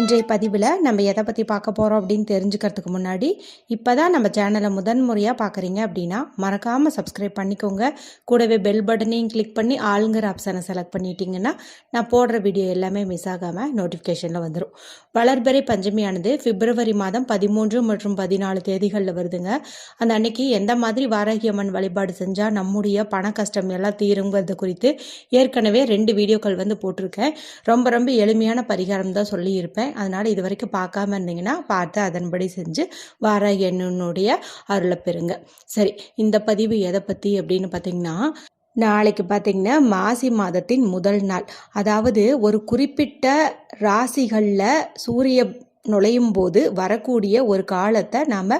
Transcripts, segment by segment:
இன்றைய பதிவில் நம்ம எதை பற்றி பார்க்க போகிறோம் அப்படின்னு தெரிஞ்சுக்கிறதுக்கு முன்னாடி இப்போ தான் நம்ம சேனலை முதன் முறையாக பார்க்குறீங்க அப்படின்னா மறக்காமல் சப்ஸ்கிரைப் பண்ணிக்கோங்க. கூடவே பெல் பட்டனையும் கிளிக் பண்ணி ஆளுங்கிற ஆப்ஷனை செலக்ட் பண்ணிட்டீங்கன்னா நான் போடுற வீடியோ எல்லாமே மிஸ் ஆகாமல் நோட்டிஃபிகேஷனில் வந்துடும் வளர்பறை பஞ்சமியானது பிப்ரவரி மாதம் பதிமூன்று மற்றும் பதினாலு தேதிகளில் வருதுங்க. அந்த அன்னைக்கு எந்த மாதிரி வாரகியம்மன் வழிபாடு செஞ்சால் நம்முடைய பண கஷ்டம் எல்லாம் தீருங்கிறது குறித்து ஏற்கனவே ரெண்டு வீடியோக்கள் வந்து போட்டிருக்கேன். ரொம்ப ரொம்ப எளிமையான பரிகாரம் தான் சொல்லியிருப்பேன். அதனால் இது வரைக்கும் பார்க்காம இருந்தீங்கன்னா பார்த்து அதன்படி செஞ்சு வர அண்ணனுடைய அருளை பெறுங்க. சரி இந்த பதிவு எதை பற்றி அப்படின்னு பார்த்தீங்கன்னா நாளைக்கு பார்த்தீங்கன்னா மாசி மாதத்தின் முதல் நாள். அதாவது ஒரு குறிப்பிட்ட ராசிகளில் சூரிய நுழையும் போது வரக்கூடிய ஒரு காலத்தை நாம்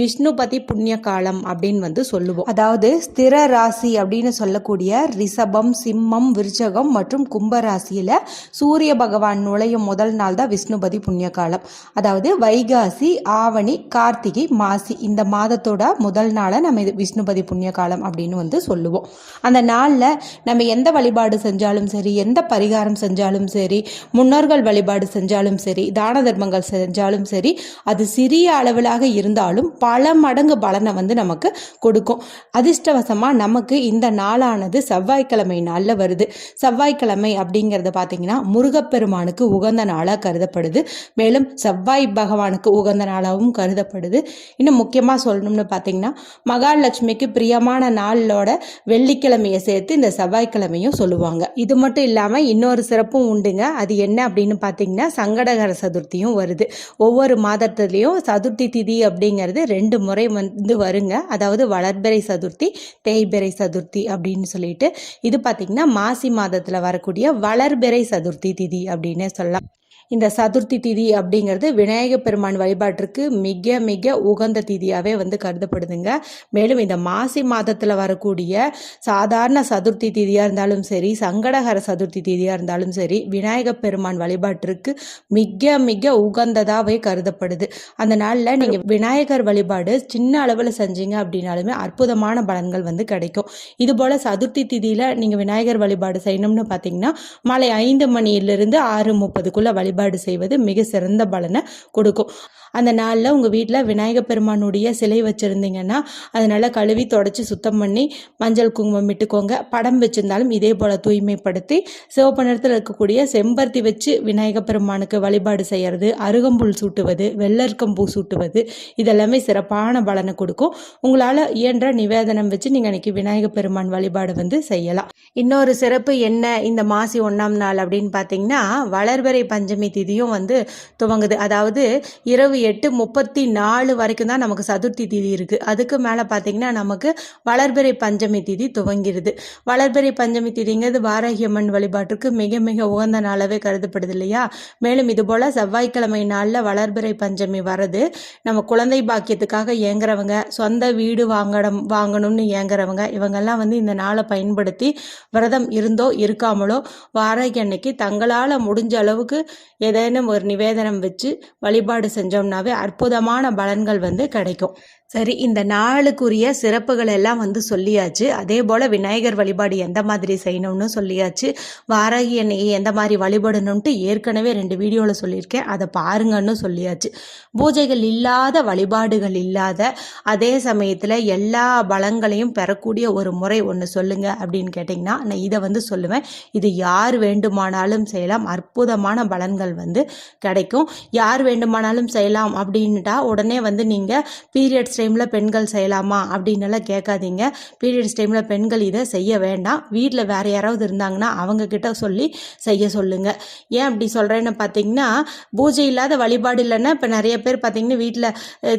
விஷ்ணுபதி புண்ணிய காலம் அப்படின்னு வந்து சொல்லுவோம். அதாவது ஸ்திர ராசி அப்படின்னு சொல்லக்கூடிய ரிஷபம் சிம்மம் விருச்சகம் மற்றும் கும்ப ராசியில் சூரிய பகவான் நுழையும் முதல் நாள் தான் விஷ்ணுபதி புண்ணிய காலம். அதாவது வைகாசி ஆவணி கார்த்திகை மாசி இந்த மாதத்தோட முதல் நாளை நம்ம இது விஷ்ணுபதி புண்ணிய காலம் அப்படின்னு வந்து சொல்லுவோம். அந்த நாளில் நம்ம எந்த வழிபாடு செஞ்சாலும் சரி எந்த பரிகாரம் செஞ்சாலும் சரி முன்னோர்கள் வழிபாடு செஞ்சாலும் சரி தான தர்மங்கள் செஞ்சாலும் சரி அது சிறிய அளவிலாக இருந்தாலும் பல மடங்கு பலனை வந்து நமக்கு கொடுக்கும். அதிர்ஷ்டவசமாக நமக்கு இந்த நாளானது செவ்வாய்க்கிழமை நாளில் வருது. செவ்வாய்க்கிழமை அப்படிங்கிறத பார்த்தீங்கன்னா முருகப்பெருமானுக்கு உகந்த நாளாக கருதப்படுது. மேலும் செவ்வாய் பகவானுக்கு உகந்த நாளாகவும் கருதப்படுது. இன்னும் முக்கியமாக சொல்லணும்னு பார்த்தீங்கன்னா மகாலட்சுமிக்கு பிரியமான நாளோட வெள்ளிக்கிழமையை சேர்த்து இந்த செவ்வாய்க்கிழமையும் சொல்லுவாங்க. இது மட்டும் இல்லாமல் இன்னொரு சிறப்பும் உண்டுங்க. அது என்ன அப்படின்னு பார்த்தீங்கன்னா சங்கடகர சதுர்த்தியும் வருது. ஒவ்வொரு மாதத்துலேயும் சதுர்த்தி திதி அப்படிங்கிறது ரெண்டு முறை வந்து வருங்க. அதாவது வளர்பிறை சதுர்த்தி தேய்பிறை சதுர்த்தி அப்படின்னு சொல்லிட்டு. இது பார்த்திங்கன்னா மாசி மாதத்தில் வரக்கூடிய வளர்பிறை சதுர்த்தி திதி அப்படின்னு சொல்லலாம். இந்த சதுர்த்தி திதி அப்படிங்கிறது விநாயக பெருமான் வழிபாட்டிற்கு மிக மிக உகந்த திதியாகவே வந்து கருதப்படுதுங்க. மேலும் இந்த மாசி மாதத்தில் வரக்கூடிய சாதாரண சதுர்த்தி திதியாக இருந்தாலும் சரி சங்கடகர சதுர்த்தி திதியாக இருந்தாலும் சரி விநாயக பெருமான் வழிபாட்டிற்கு மிக மிக உகந்ததாகவே கருதப்படுது. அந்த நாளில் நீங்கள் விநாயகர் வழிபாடு சின்ன அளவில் செஞ்சீங்க அப்படின்னாலுமே அற்புதமான பலன்கள் வந்து கிடைக்கும். இதுபோல் சதுர்த்தி திதியில் நீங்கள் விநாயகர் வழிபாடு செய்யணும்னு பார்த்தீங்கன்னா மாலை ஐந்து மணியிலிருந்து ஆறு முப்பதுக்குள்ளே வழிபாடு செய்வது மிக சிறந்த பலனை கொடுக்கும். அந்த நாளில் உங்கள் வீட்டில் விநாயகப் பெருமானுடைய சிலை வச்சுருந்தீங்கன்னா அதை நல்லா கழுவி தொடச்சி சுத்தம் பண்ணி மஞ்சள் குங்குமம் இட்டுக்கோங்க. படம் வச்சுருந்தாலும் இதே போல் தூய்மைப்படுத்தி சிவப்பு நிறத்தில் இருக்கக்கூடிய செம்பருத்தி வச்சு விநாயகப் பெருமானுக்கு வழிபாடு செய்கிறது அருகம்புல் சூட்டுவது வெள்ளர்க்கம்பூ சூட்டுவது இதெல்லாமே சிறப்பான பலனை கொடுக்கும். உங்களால் இயன்ற நிவேதனம் வச்சு நீங்கள் அன்றைக்கி விநாயகப் பெருமான் வழிபாடு வந்து செய்யலாம். இன்னொரு சிறப்பு என்ன? இந்த மாசி ஒன்றாம் நாள் அப்படின்னு பார்த்தீங்கன்னா வளர்பிறை பஞ்சமி திதியும் வந்து துவங்குது. அதாவது இரவு எட்டு முப்பத்தி நாலு வரைக்கும் தான் நமக்கு சதுர்த்தி திதி இருக்குது அதுக்கு மேலே பார்த்தீங்கன்னா நமக்கு வளர்பிறை பஞ்சமி திதி துவங்கிடுது வளர்பிறை பஞ்சமி திதிங்கிறது பாரகியம்மன் வழிபாட்டுக்கு மிக மிக உகந்த நாளாகவே கருதப்படுது இல்லையா? மேலும் இதுபோல் செவ்வாய்க்கிழமை நாளில் வளர்பிறை பஞ்சமி வரது. நம்ம குழந்தை பாக்கியத்துக்காக ஏங்குறவங்க சொந்த வீடு வாங்கணும் வாங்கணும்னு ஏங்குறவங்க இவங்கெல்லாம் வந்து இந்த நாளை பயன்படுத்தி விரதம் இருந்தோ இருக்காமலோ வாராகி அன்னைக்கு தங்களால் முடிஞ்ச அளவுக்கு ஏதேனும் ஒரு நிவேதனம் வச்சு வழிபாடு செஞ்சோம்னாவே அற்புதமான பலன்கள் வந்து கிடைக்கும். சரி இந்த நாளுக்குரிய சிறப்புகள் எல்லாம் வந்து சொல்லியாச்சு. அதே போல் விநாயகர் வழிபாடு எந்த மாதிரி செய்யணும்னு சொல்லியாச்சு. வாராகி அன்னையை எந்த மாதிரி வழிபடணும்ட்டு ஏற்கனவே ரெண்டு வீடியோவில் சொல்லியிருக்கேன். அதை பாருங்கன்னு சொல்லியாச்சு. பூஜைகள் இல்லாத வழிபாடுகள் இல்லாத அதே சமயத்தில் எல்லா பலங்களையும் பெறக்கூடிய ஒரு முறை ஒன்று சொல்லுங்க அப்படின்னு கேட்டிங்கன்னா நான் இதை வந்து சொல்லுவேன். இது யார் வேண்டுமானாலும் செய்யலாம். அற்புதமான பலன்கள் வந்து கிடைக்கும். யார் வேண்டுமானாலும் செய்யலாம் அப்படின்ட்டா உடனே வந்து நீங்கள் பீரியட்ஸ் டைமில் பெண்கள் செய்யலாமா அப்படின்னு எல்லாம் கேட்காதீங்க. பீரியட்ஸ் டைமில் பெண்கள் இதை செய்ய வேண்டாம். வீட்டில் வேறு யாராவது இருந்தாங்கன்னா அவங்கக்கிட்ட சொல்லி செய்ய சொல்லுங்கள் ஏன் அப்படி சொல்கிறேன்னு பார்த்தீங்கன்னா பூஜை இல்லாத வழிபாடு இல்லைன்னா இப்போ நிறைய பேர் பார்த்தீங்கன்னா வீட்டில்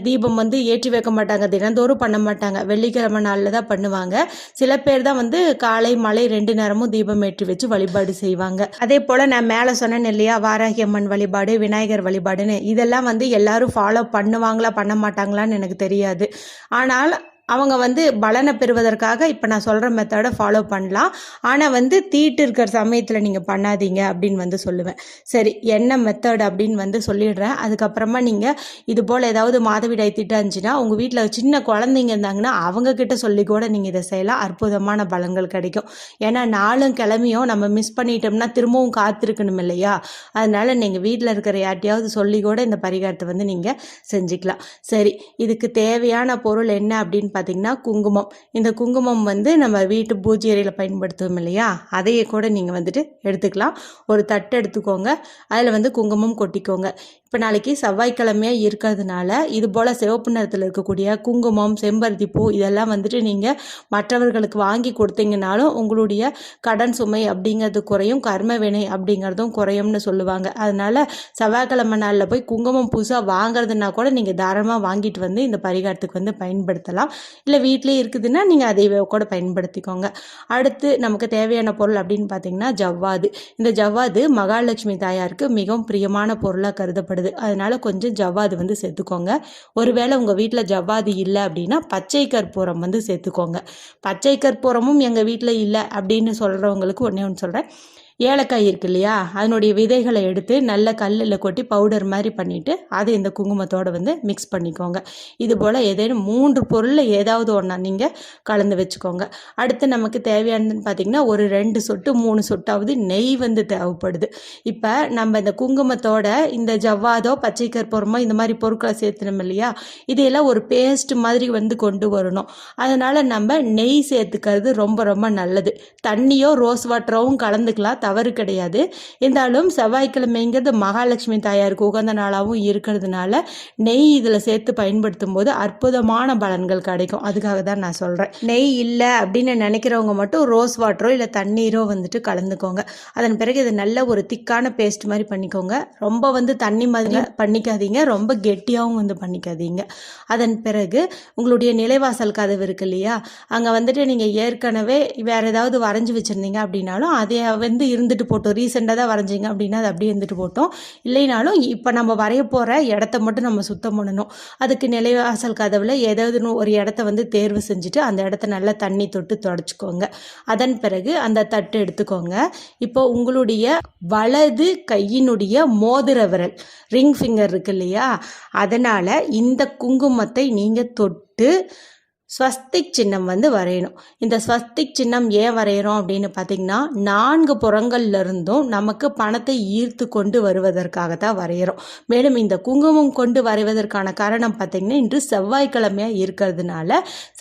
தீபம் வந்து ஏற்றி வைக்க மாட்டாங்க. தினந்தோறும் பண்ண மாட்டாங்க. வெள்ளிக்கிழமை நாளில் தான் பண்ணுவாங்க. சில பேர் தான் வந்து காலை மலை ரெண்டு நேரமும் தீபம் ஏற்றி வச்சு வழிபாடு செய்வாங்க. அதே போல் நான் மேலே சொன்னேன் இல்லையா வாராகி அம்மன் வழிபாடு விநாயகர் வழிபாடுன்னு. இதெல்லாம் வந்து எல்லாரும் ஃபாலோ பண்ணுவாங்களா பண்ண மாட்டாங்களான்னு எனக்கு தெரியாது. ஆனால் அவங்க வந்து பலனை பெறுவதற்காக இப்போ நான் சொல்கிற மெத்தடை ஃபாலோ பண்ணலாம். ஆனால் வந்து தீட்டு இருக்கிற சமயத்தில் நீங்கள் பண்ணாதீங்க அப்படின்னு வந்து சொல்லுவேன். சரி என்ன மெத்தட் அப்படின்னு வந்து சொல்லிடுறேன். அதுக்கப்புறமா நீங்கள் இது போல் ஏதாவது மாதவிடாய் திட்டம் இருந்துச்சுன்னா உங்கள் வீட்டில் சின்ன குழந்தைங்க இருந்தாங்கன்னா அவங்கக்கிட்ட சொல்லி கூட நீங்கள் இதை செய்யலாம். அற்புதமான பலங்கள் கிடைக்கும். ஏன்னா நாளும் கிளம்பியும் நம்ம மிஸ் பண்ணிட்டோம்னா திரும்பவும் காத்திருக்கணும் இல்லையா? அதனால் நீங்கள் வீட்டில் இருக்கிற யார்ட்டையாவது சொல்லி கூட இந்த பரிகாரத்தை வந்து நீங்கள் செஞ்சுக்கலாம். சரி இதுக்கு தேவையான பொருள் என்ன அப்படின்னு பார்த்தீங்கன்னா குங்குமம். இந்த குங்குமம் வந்து நம்ம வீட்டு பூஜை அறையில் பயன்படுத்துவோம் இல்லையா? அதையே கூட நீங்கள் வந்துட்டு எடுத்துக்கலாம். ஒரு தட்டு எடுத்துக்கோங்க. அதில் வந்து குங்குமம் கொட்டிக்கோங்க. இப்போ நாளைக்கு செவ்வாய்க்கிழமையாக இருக்கிறதுனால இது போல் சிவப்பு நிறத்தில் இருக்கக்கூடிய குங்குமம் செம்பருத்தி பூ இதெல்லாம் வந்துட்டு நீங்கள் மற்றவர்களுக்கு வாங்கி கொடுத்தீங்கனாலும் உங்களுடைய கடன் சுமை அப்படிங்கிறது குறையும். கர்ம வினை அப்படிங்கிறதும் குறையும்னு சொல்லுவாங்க. அதனால் செவ்வாய்க்கிழமை நாளில் போய் குங்குமம் புதுசாக வாங்குறதுனா கூட நீங்கள் தாராளமாக வாங்கிட்டு வந்து இந்த பரிகாரத்துக்கு வந்து பயன்படுத்தலாம். இல்லை வீட்டிலே இருக்குதுன்னா நீங்கள் அதை கூட பயன்படுத்திக்கோங்க. அடுத்து நமக்கு தேவையான பொருள் அப்படின்னு பார்த்தீங்கன்னா ஜவ்வாது. இந்த ஜவ்வாது மகாலட்சுமி தாயாருக்கு மிகவும் பிரியமான பொருளாக கருதப்படுது. அதனால கொஞ்சம் ஜவ்வாது வந்து சேர்த்துக்கோங்க. ஒருவேளை உங்கள் வீட்டில் ஜவ்வாது இல்லை அப்படின்னா பச்சை கற்பூரம் வந்து சேர்த்துக்கோங்க. பச்சை கற்பூரமும் எங்கள் வீட்டில் இல்லை அப்படின்னு சொல்கிறவங்களுக்கு ஒன்றே ஒன்று சொல்கிறேன் ஏலக்காய் இருக்கு இல்லையா? அதனுடைய விதைகளை எடுத்து நல்ல கல்லில் கொட்டி பவுடர் மாதிரி பண்ணிவிட்டு அதை இந்த குங்குமத்தோடு வந்து மிக்ஸ் பண்ணிக்கோங்க. இது போல் ஏதேனும் மூன்று பொருளில் ஏதாவது ஒன்றா நீங்கள் கலந்து வச்சுக்கோங்க. அடுத்து நமக்கு தேவையானதுன்னு பார்த்திங்கன்னா ஒரு ரெண்டு சொட்டு மூணு சொட்டாவது நெய் வந்து தேவைப்படுது. இப்போ நம்ம இந்த குங்குமத்தோட இந்த ஜவ்வாதோ பச்சை கற்பூரமோ இந்த மாதிரி பொருட்களை சேர்த்துனோம் இல்லையா? இதையெல்லாம் ஒரு பேஸ்ட் மாதிரி வந்து கொண்டு வரணும். அதனால் நம்ம நெய் சேர்த்துக்கிறது ரொம்ப ரொம்ப நல்லது. தண்ணியோ ரோஸ் வாட்டரோவும் கலந்துக்கலாம் தவறு கிடையாது. இருந்தாலும் செவ்வாய்க்கிழமைங்கிறது மகாலட்சுமி தாயாருக்கு உகந்த நாளாகவும் இருக்கிறதுனால நெய் இதில் சேர்த்து பயன்படுத்தும் போது அற்புதமான பலன்கள் கிடைக்கும். அதுக்காக தான் நான் சொல்கிறேன் நெய் இல்லை அப்படின்னு நினைக்கிறவங்க மட்டும் ரோஸ் வாட்டரோ இல்லை தண்ணீரோ வந்துட்டு கலந்துக்கோங்க. அதன் பிறகு இது நல்ல ஒரு திக்கான பேஸ்ட் மாதிரி பண்ணிக்கோங்க. ரொம்ப வந்து தண்ணி மாதிரி பண்ணிக்காதீங்க. ரொம்ப கெட்டியாகவும் வந்து பண்ணிக்காதீங்க. அதன் பிறகு உங்களுடைய நிலைவாசல் கதவு இருக்கு இல்லையா? அங்கே வந்துட்டு நீங்கள் ஏற்கனவே வேறு ஏதாவது வரைஞ்சி வச்சுருந்தீங்க அப்படின்னாலும் அதை வந்து இருந்துட்டு போட்டோம். ரீசெண்டாக தான் வரைஞ்சிங்க அப்படின்னா அது அப்படியே இருந்துட்டு போட்டோம். இல்லைனாலும் இப்போ நம்ம வரைய போகிற இடத்த மட்டும் நம்ம சுத்தம் பண்ணணும். அதுக்கு நிலைவாசல் கதவில் ஏதாவது ஒரு இடத்த வந்து தேர்வு செஞ்சுட்டு அந்த இடத்த நல்லா தண்ணி தொட்டு தொடச்சிக்கோங்க. அதன் பிறகு அந்த தட்டு எடுத்துக்கோங்க. இப்போ உங்களுடைய வலது கையினுடைய மோதிர விரல் ரிங் ஃபிங்கர் இருக்கு இல்லையா? அதனால் இந்த குங்குமத்தை நீங்கள் தொட்டு ஸ்வஸ்திக் சின்னம் வந்து வரையணும். இந்த ஸ்வஸ்திக் சின்னம் ஏன் வரைகிறோம் அப்படின்னு பார்த்தீங்கன்னா நான்கு புறங்கள்ல இருந்தும் நமக்கு பணத்தை ஈர்த்து கொண்டு வருவதற்காக தான் வரைகிறோம் மேலும் இந்த குங்குமம் கொண்டு வரைவதற்கான காரணம் பார்த்திங்கன்னா இன்று செவ்வாய்க்கிழமையாக இருக்கிறதுனால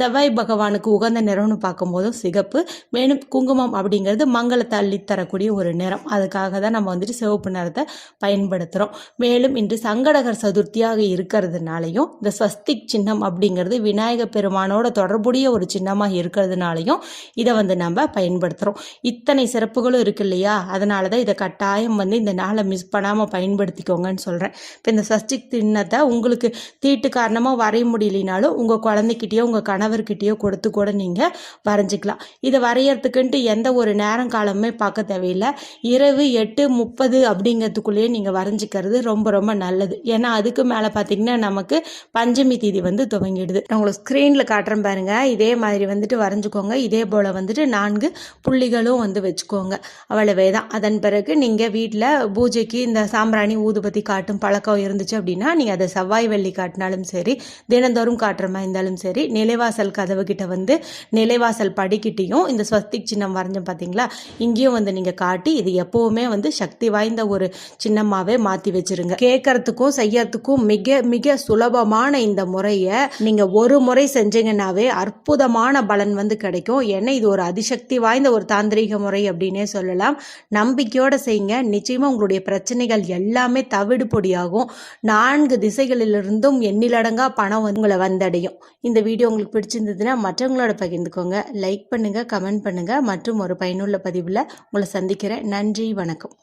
செவ்வாய் பகவானுக்கு உகந்த நிறம்னு பார்க்கும்போதும் சிகப்பு. மேலும் குங்குமம் அப்படிங்கிறது மங்களத்தை அள்ளித்தரக்கூடிய ஒரு நிறம். அதுக்காக தான் நம்ம வந்துட்டு சிவப்பு நிறத்தை பயன்படுத்துகிறோம் மேலும் இன்று சங்கடகர் சதுர்த்தியாக இருக்கிறதுனாலையும் இந்த ஸ்வஸ்திக் சின்னம் அப்படிங்கிறது விநாயகர் பெருமானோட அதோட தொடர்புடைய ஒரு சின்னமாக இருக்கிறதுனாலையும் இதை வந்து நம்ம பயன்படுத்துகிறோம் இத்தனை சிறப்புகளும் இருக்கு இல்லையா? அதனால தான் இதை கட்டாயம் வந்து இந்த நாளை மிஸ் பண்ணாமல் பயன்படுத்திக்கோங்கன்னு சொல்கிறேன் இப்போ இந்த சஷ்டி திண்ணத்தை உங்களுக்கு தீட்டு காரணமாக வரைய முடியலனாலும் உங்கள் குழந்தைக்கிட்டேயோ உங்கள் கணவர்கிட்டயோ கொடுத்து கூட நீங்கள் வரைஞ்சிக்கலாம். இதை வரையறதுக்குன்ட்டு எந்த ஒரு நேரம் காலமே பார்க்க தேவையில்லை. இரவு எட்டு முப்பது அப்படிங்கிறதுக்குள்ளேயே நீங்கள் வரைஞ்சிக்கிறது ரொம்ப ரொம்ப நல்லது. ஏன்னா அதுக்கு மேலே பார்த்தீங்கன்னா நமக்கு பஞ்சமி தீதி வந்து துவங்கிடுது. உங்களுக்கு ஸ்க்ரீனில் காட்டுற காட்டுறேன் பாருங்கள் இதே மாதிரி வந்துட்டு வரைஞ்சிக்கோங்க. இதே போல் வந்துட்டு நான்கு புள்ளிகளும் வந்து வச்சுக்கோங்க. அவ்வளவே தான் அதன் பிறகு நீங்கள் வீட்டில் பூஜைக்கு இந்த சாம்பிராணி ஊதுபத்தி காட்டும் பழக்கம் இருந்துச்சு அப்படின்னா நீங்கள் அதை செவ்வாய் வெள்ளி காட்டினாலும் சரி தினந்தோறும் காட்டுற மாதிரி இருந்தாலும் சரி நிலைவாசல் கதவு கிட்ட வந்து நிலைவாசல் படிக்கிட்டையும் இந்த ஸ்வஸ்திக் சின்னம் வரைஞ்சோம் பார்த்தீங்களா இங்கேயும் வந்து நீங்கள் காட்டி இது எப்போவுமே வந்து சக்தி வாய்ந்த ஒரு சின்னமாகவே மாற்றி வச்சுருங்க. கேட்கறதுக்கும் செய்யறதுக்கும் மிக மிக சுலபமான இந்த முறையை நீங்கள் ஒரு முறை செஞ்சீங்கன்னா பண்ணிங்கன்னாவே அற்புதமான பலன் வந்து கிடைக்கும். ஏன்னா இது ஒரு அதிசக்தி வாய்ந்த ஒரு தாந்திரிக முறை அப்படின்னே சொல்லலாம். நம்பிக்கையோடு செய்யுங்க. நிச்சயமாக உங்களுடைய பிரச்சனைகள் எல்லாமே தவிடு பொடியாகும். நான்கு திசைகளிலிருந்தும் எண்ணிலடங்கா பணம் உங்களை வந்தடையும். இந்த வீடியோ உங்களுக்கு பிடிச்சிருந்ததுன்னா மற்றவங்களோட பகிர்ந்துக்கோங்க. லைக் பண்ணுங்கள் கமெண்ட் பண்ணுங்கள் மற்றும் ஒரு பயனுள்ள பதிவில் உங்களை சந்திக்கிறேன். நன்றி வணக்கம்.